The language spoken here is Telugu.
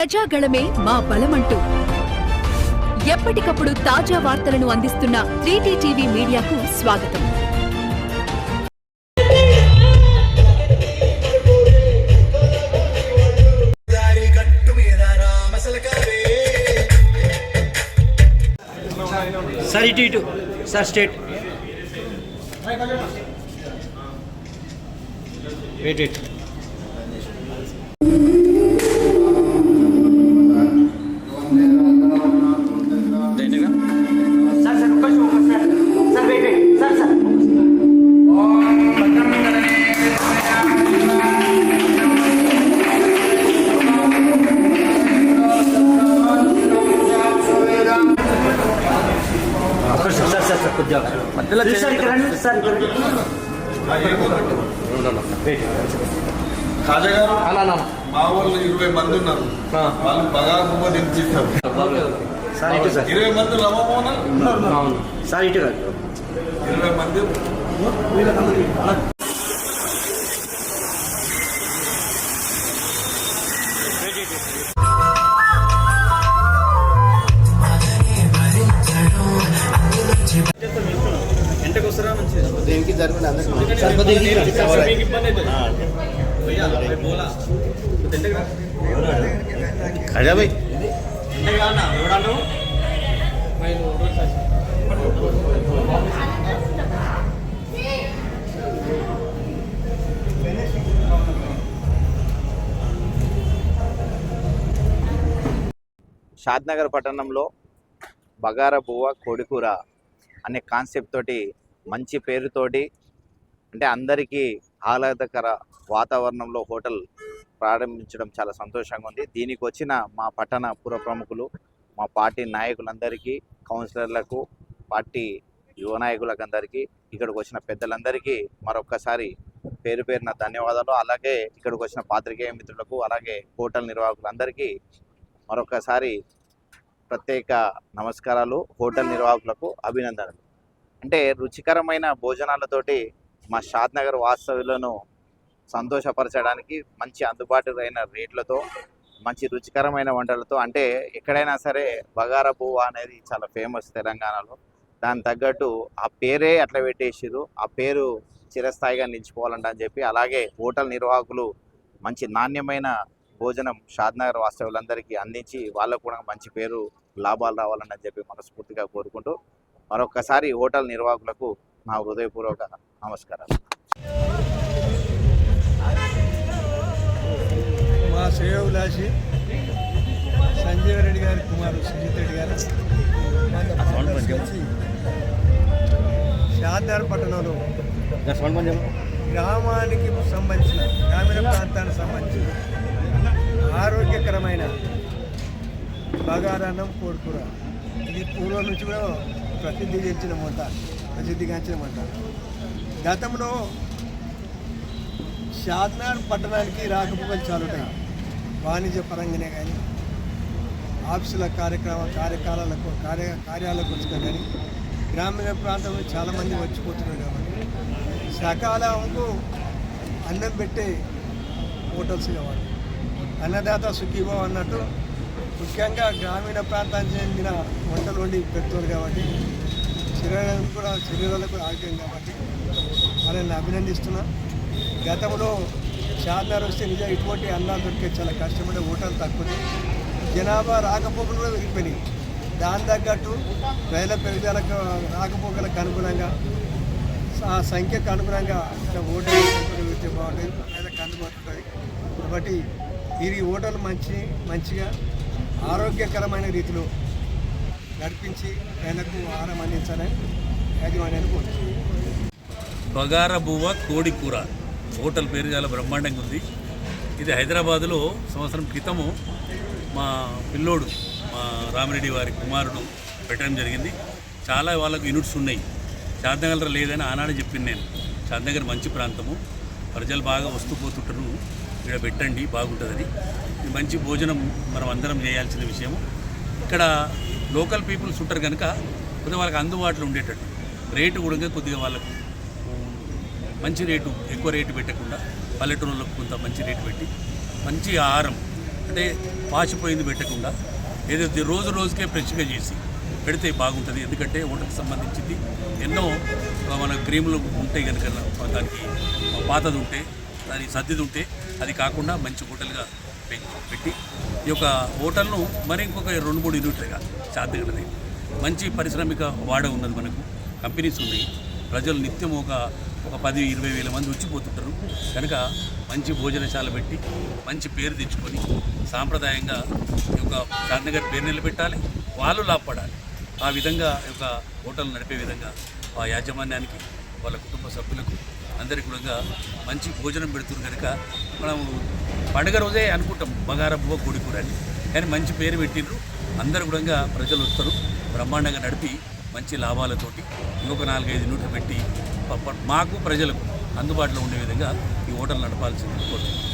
ప్రజాగళమే మా బలమంటూ. ఎప్పటికప్పుడు తాజా వార్తలను అందిస్తున్న త్రీటీ టీవీ మీడియాకు స్వాగతం. సార్ ఇటు ఇటు. Sir state. Wait wait. Khaja garu మా వాళ్ళు ఇరవై మంది ఉన్నారు. వాళ్ళు బాగా సార్. ఇరవై మంది అవును. సార్ ఇటు ఇరవై మంది. షాద్నగర్ పట్టణంలో బగారా బువ్వ కోడికూర అనే కాన్సెప్ట్ తోటి మంచి పేరుతోటి అంటే అందరికీ ఆహ్లాదకర వాతావరణంలో హోటల్ ప్రారంభించడం చాలా సంతోషంగా ఉంది. దీనికి వచ్చిన మా పట్టణ పుర ప్రముఖులు మా పార్టీ నాయకులందరికీ కౌన్సిలర్లకు పార్టీ యువ నాయకులకు అందరికీ ఇక్కడికి వచ్చిన పెద్దలందరికీ మరొక్కసారి పేరు పేరున ధన్యవాదాలు. అలాగే ఇక్కడికి వచ్చిన పాత్రికేయ మిత్రులకు అలాగే హోటల్ నిర్వాహకులందరికీ మరొకసారి ప్రత్యేక నమస్కారాలు. హోటల్ నిర్వాహకులకు అభినందనలు. అంటే రుచికరమైన భోజనాలతోటి మా షాద్ నగర్ వాస్తవ్యులను సంతోషపరచడానికి మంచి అందుబాటులో అయిన రేట్లతో మంచి రుచికరమైన వంటలతో అంటే ఎక్కడైనా సరే బగారా పువ్వు అనేది చాలా ఫేమస్ తెలంగాణలో. దాని తగ్గట్టు ఆ పేరే అట్లా పెట్టేసిరు ఆ పేరు చిరస్థాయిగా నిలిచిపోవాలంట అని చెప్పి అలాగే హోటల్ నిర్వాహకులు మంచి నాణ్యమైన భోజనం షాద్నగర్ వాస్తవులందరికీ అందించి వాళ్ళకు కూడా మంచి పేరు లాభాలు రావాలని చెప్పి మనస్ఫూర్తిగా కోరుకుంటూ మరొకసారి హోటల్ నిర్వాహకులకు నా హృదయపూర్వక నమస్కారాలు. మా శ్రేయోభిలాషి సంజీవ రెడ్డి గారి కుమారు సుజిత్ రెడ్డి గారు. షాద్నగర్ పట్టణంలో గ్రామానికి సంబంధించిన గ్రామీణ ప్రాంతానికి సంబంధించిన ఆరోగ్యకరమైన బగారాన్నం కోడికూర. ఇది పూర్వం నుంచి కూడా ప్రసిద్ధి చెందిన వంట ప్రసిద్ధిగాంచిన గతంలో షాద్నార్ పట్టణానికి రాకపోకలు చాలుంటాయి వాణిజ్య పరంగానే కానీ ఆఫీసుల కార్యక్రమ కార్యకాలాలకు కార్య కార్యాలకు వచ్చినా కానీ గ్రామీణ ప్రాంతంలో చాలామంది వచ్చిపోతున్నారు కాబట్టి సకాలంకు అన్నం పెట్టే హోటల్స్ కావాలి అన్నదాత సుఖీభావ అన్నట్టు ముఖ్యంగా గ్రామీణ ప్రాంతానికి చెందిన వంటలు వండి పెడుతుంది కాబట్టి శరీరానికి కూడా శరీరాలకు కూడా ఆరోగ్యం కాబట్టి వాళ్ళని అభినందిస్తున్నా. గతంలో చార్మినార్ వస్తే నిజం ఇటువంటి అన్నాలు దొరికే చాలా కష్టపడే ఓటర్లు తక్కువ జనాభా రాకపోకలు కూడా పెరిగిపోయినాయి. దాని తగ్గట్టు ప్రజల పెరుగుదలకు రాకపోకలకు అనుగుణంగా ఆ సంఖ్యకు అనుగుణంగా ఇట్లా ఓటర్లు పెరిగితే బాగుంటుంది. ప్రజలకు అందుబాటు ఉంటుంది కాబట్టి ఈ ఓటర్లు మంచి మంచిగా ఆరోగ్యకరమైన రీతిలో నడిపించి ఆయనకు ఆహారం అందించాలని యాజమాన్యాన్ని కోరుతుంది బగారా బువ్వ కోడి కూర. హోటల్ పేరు చాలా బ్రహ్మాండంగా ఉంది. ఇది హైదరాబాదులో సంవత్సరం క్రితము మా పిల్లోడు మా రామిరెడ్డి వారి కుమారుడు పెట్టడం జరిగింది. చాలా వాళ్ళకు యూనిట్స్ ఉన్నాయి. శాంతనగర్ లేదని ఆనాడు చెప్పింది నేను. శాంతనగర్ మంచి ప్రాంతము. ప్రజలు బాగా వస్తూ పోతుంటారు. ఇక్కడ పెట్టండి బాగుంటుందని. మంచి భోజనం మనం అందరం చేయాల్సిన విషయం ఇక్కడ లోకల్ పీపుల్స్ ఉంటారు కనుక కొద్దిగా వాళ్ళకి అందుబాటులో ఉండేటట్టు. రేటు కూడా కొద్దిగా వాళ్ళకు మంచి రేటు ఎక్కువ రేటు పెట్టకుండా పల్లెటూరులకు కొంత మంచి రేటు పెట్టి మంచి ఆహారం అంటే పాచిపోయింది పెట్టకుండా ఏదైతే రోజు రోజుకే ఫ్రెష్గా చేసి పెడితే బాగుంటుంది. ఎందుకంటే వంటకు సంబంధించింది ఎన్నో మన క్రీములు ఉంటాయి కనుక దానికి పాతది ఉంటే దాని సర్దిది ఉంటే అది కాకుండా మంచి హోటల్గా పె- పెట్టి ఈ యొక్క హోటల్ను మరి ఇంకొక రెండు మూడు యూనిట్లుగా సాధ్యగలది మంచి పారిశ్రామిక వాడ ఉన్నది మనకు. కంపెనీస్ ఉన్నాయి. ప్రజలు నిత్యం ఒక ఒక పది ఇరవై వేల మంది వచ్చిపోతుంటారు. కనుక మంచి భోజనశాల పెట్టి మంచి పేరు తెచ్చుకొని సాంప్రదాయంగా ఈ యొక్క షాద్నగర్ పేరు నిలబెట్టాలి. వాళ్ళు లాభపడాలి. ఆ విధంగా ఈ యొక్క హోటల్ నడిపే విధంగా ఆ యాజమాన్యానికి వాళ్ళ కుటుంబ సభ్యులకు అందరికీ కూడా మంచి భోజనం పెడుతున్నారు కనుక మనం పండుగ రోజే అనుకుంటాం బగార బువ్వ అని. కానీ మంచి పేరు పెట్టిండ్రు అందరు కూడా ప్రజలు వస్తారు బ్రహ్మాండంగా నడిపి మంచి లాభాలతోటి ఇంకొక నాలుగైదు నూట పెట్టి మాకు ప్రజలకు అందుబాటులో ఉండే విధంగా ఈ హోటల్ నడపాల్సింది కోరుతున్నాం.